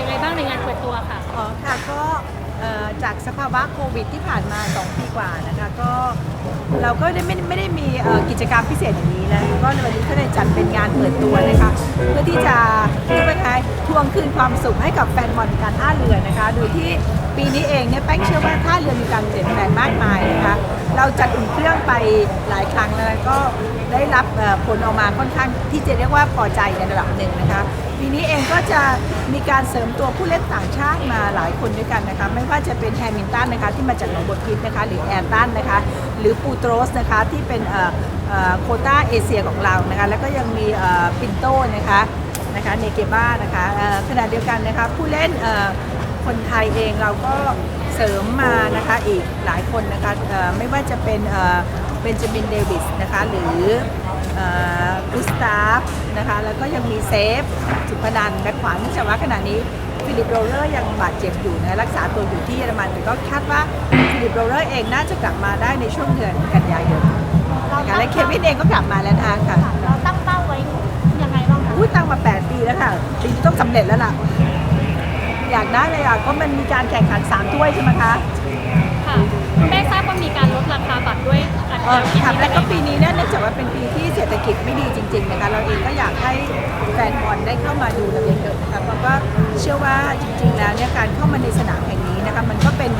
ยังไงบ้างในงานเปิดตัวค่ะ อ๋อค่ะก็จากสภาวะโควิดที่ผ่านมา 2 ปีกว่านะคะก็เราก็ได้ไม่ไม่ได้มีกิจกรรมพิเศษอย่างนี้นะก็ในวันนี้ก็เลยจัดเป็นงานเปิดตัวนะคะเพื่อที่จะคือยกว่าไงทวงคืนความสุขให้กับแฟนบอลการท่าเรือนะคะโดยที่ปีนี้เองเนี่ยแป้งเชื่อว่าท่าเรือมีการเปลี่ยนแปลงมากมายนะคะเราจัดอุ่นเครื่องไปหลายครั้งแล้วก็ได้รับผลออกมาค่อนข้างที่จะเรียกว่าพอใจในระดับหนึ่งนะคะ ปีนี้เองก็จะมีการเสริมตัวผู้เล่นต่างชาติมาหลายคนด้วยกันนะคะไม่ว่าจะเป็นแฮมิลตันนะคะที่มาจากหนองบดพิษนะคะหรือแอนตันนะคะหรือปูโตรสนะคะที่เป็นเออเออโคต้าเอเชียของเรานะคะแล้วก็ยังมีเออปินโตนะคะนะคะเนเกบ้านะคะขณะเดียวกันนะคะผู้เล่นเออคนไทยเองเราก็เสริมมานะคะอีกหลายคนนะคะเออไม่ว่าจะเป็น เบนจามินเดวิสนะคะหรือกุสตาฟนะคะแล้วก็ยังมีเซฟสุพนันท์แบ็คขวาเนื่องจากว่าขณะนี้ฟิลิปโรเลอร์ยังบาดเจ็บอยู่นะรักษาตัวอยู่ที่เยอรมันแต่ก็คาดว่าฟิลิปโรเลอร์เองน่าจะกลับมาได้ในช่วงเดือนกันยายนนะคะและเควินเองก็กลับมาแล้วนะคะค่ะเราตั้งเป้าไว้ยังไงบ้างคะพูดตั้งมา 8 ปีแล้วค่ะปีนี้ต้องสำเร็จแล้วล่ะอยากได้เลยอะก็มันมีการแข่งขัน3ถ้วยใช่ไหมคะค่ะคุณแม่ทราบว่ามีการลดราคาบัตรด้วยอัตเอราอคิดค่ะนี้และได้ก็ไหมปีนี้เนี่ยเนื่องจากว่าเป็นปีที่เศรษฐกิจไม่ดีจริงๆนะคะเราเองก็อยากให้แฟนบอลได้เข้ามาดูเราเยอะๆนะคะเพราะว่าเชื่อว่าจริงๆแล้วเนี่ยการเข้ามาในสนามแห่งนี้นะคะมันก็เป็น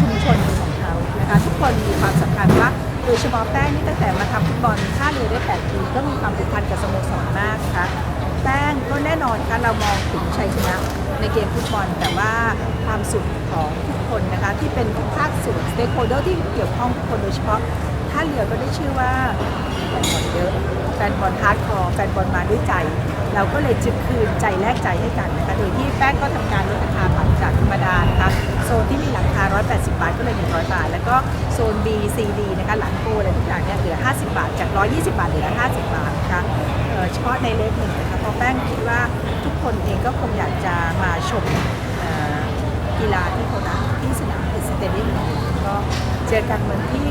ชุมชนของเขานะคะทุกคนมีความสำคัญว่าโดยเฉพาะแป้งนี่ตั้งแต่มาทำฟุตบอลท่าเรือได้8ปีก็มีความผูกพันกับสโมสรมากนะคะแป้งก็แน่นอนค่ะเรามองถึงชัยชนะ ในเกมฟุตบอลแต่ว่าความสุขของทุกคนนะคะที่เป็นทุกภาคส่วนสเต็กโฮเดอร์ที่เกี่ยวข้องทุกคนโดยเฉพาะท่าเรือก็ได้ชื่อว่าแฟนบอลเยอะแฟนบอลฮาร์ดคอร์แฟนบอลมาด้วยใจ เราก็เลยจึงคืนใจแลกใจให้กันนะคะโดยที่แป้งก็ทำการลดราคาบัตรจากธรรมดานะคะโซนที่มีหลังคา 180 บาทก็เลย 100 บาท แล้วก็โซน B C D นะคะหลังโกอะไรทุกอย่างเนี่ยเหลือ 50 บาท จาก 120 บาทเหลือ 50 บาทนะคะเเฉพาะในเลขหนึ่งนะคะเพราะแป้งคิดว่า ก็คงอยากจะมาชมกีฬาที่เขารักที่สนามสเตเดียมก็เจอกันวันที่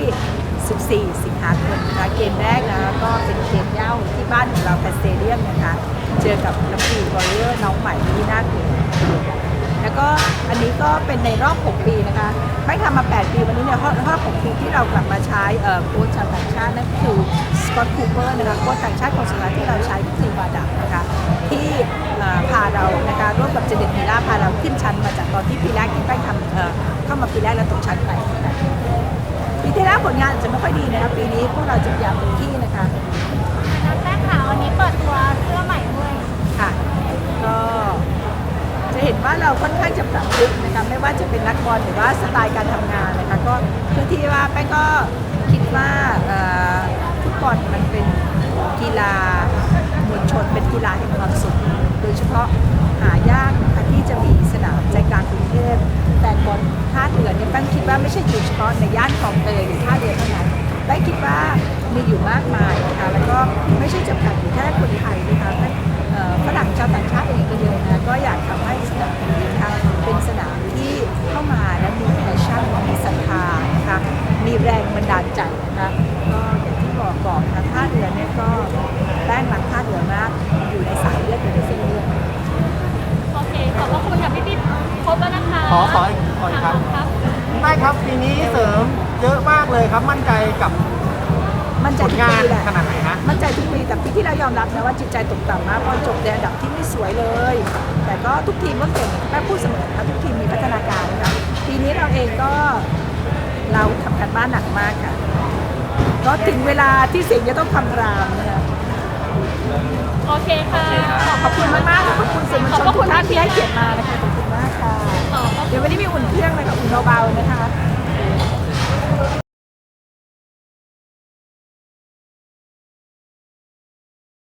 14 สิงหาคมนะคะเกมแรกนะคะก็เป็นเกมเย้าที่บ้านของเราแพสเตเดียมนะคะเจอกับน้ำปีวอลเลอร์น้องใหม่ที่น่ากลัวแล้วก็อันนี้ก็เป็นในรอบ 6 ปีนะคะแป้งทำมา 8 ปี วันนี้เนี่ยรอบรอบ 6 ปีที่เรากลับมาใช้โค้ชชาวต่างชาตินั่นคือสกอตคูเปอร์นะคะโค้ชต่างชาติคนสุดท้ายที่เราใช้ก็คือวาดัก ขึ้นชั้นมาจากตอนที่ปีแรกที่แป้งทำเอ่อเข้ามาปีแรกแล้วตกชั้นไปปีที่แล้วผลงานอาจจะไม่ค่อยดีนะคะปีนี้พวกเราจะพยายามเต็มที่นะคะน้ำแป้งค่ะวันนี้เปิดตัวเสื้อใหม่ด้วยค่ะก็จะเห็นว่าเราค่อนข้างจะปรับลุกนะคะไม่ว่าจะเป็นนักบอลหรือว่าสไตล์การทำงานนะคะก็เพื่อที่ว่าแป้งก็คิดว่าเอ่อฟุตบอลมันเป็นกีฬามวลชนเป็นกีฬาแห่งความสุขโดยเฉพาะหายาก ว่าไม่ใช่อยู่เฉพาะในย่านคลองเตยหรือท่าเรือเท่านั้นได้คิดว่ามีอยู่มากมายนะคะแล้วก็ไม่ใช่จำกัดอยู่แค่คนไทยนะคะเอ่อฝรั่งชาวต่างชาติเองก็เยอะนะก็อยากทำให้สนามแห่งนี้นะคะเป็นสนามที่เข้ามาแล้วมีแพชชั่นมีศรัทธานะคะมีแรงบันดาลใจนะคะก็อย่างที่บอกบอกนะคะท่าเรือเนี่ยก็แป้งรักท่าเรือมากอยู่ในสายเลือดอยู่ในเส้นเลือดโอเคขอบพระคุณค่ะพี่พี่ครบแล้วนะคะขอขออีกขออีกครับ ครับได้ครับปีนี้เสริมเยอะมากเลยครับมั่นใจกับมั่นใจผลทุกงานปีแหละขนาดไหนฮะมั่นใจทุกปีแต่ปีที่แล้วยอมรับนะว่าจิตใจตกต่ำมากเพราะจบในอันดับที่ไม่สวยเลย แต่ก็ทุกทีมก็เก่งแม่พูดเสมอค่ะทุกทีมมีพัฒนาการนะคะปีนี้เราเองก็เราทำการบ้านหนักมากค่ะก็ถึงเวลาที่สิ่งจะต้องคำรามนะคะโอเคค่ะ ขอบคุณมากๆขอบคุณสื่อมวลชนทุกท่านที่ให้เกียรติมานะคะขอบคุณมากค่ะขอบพระคุณเดี๋ยววันนี้มีอุ่นเค เบาๆนะคะ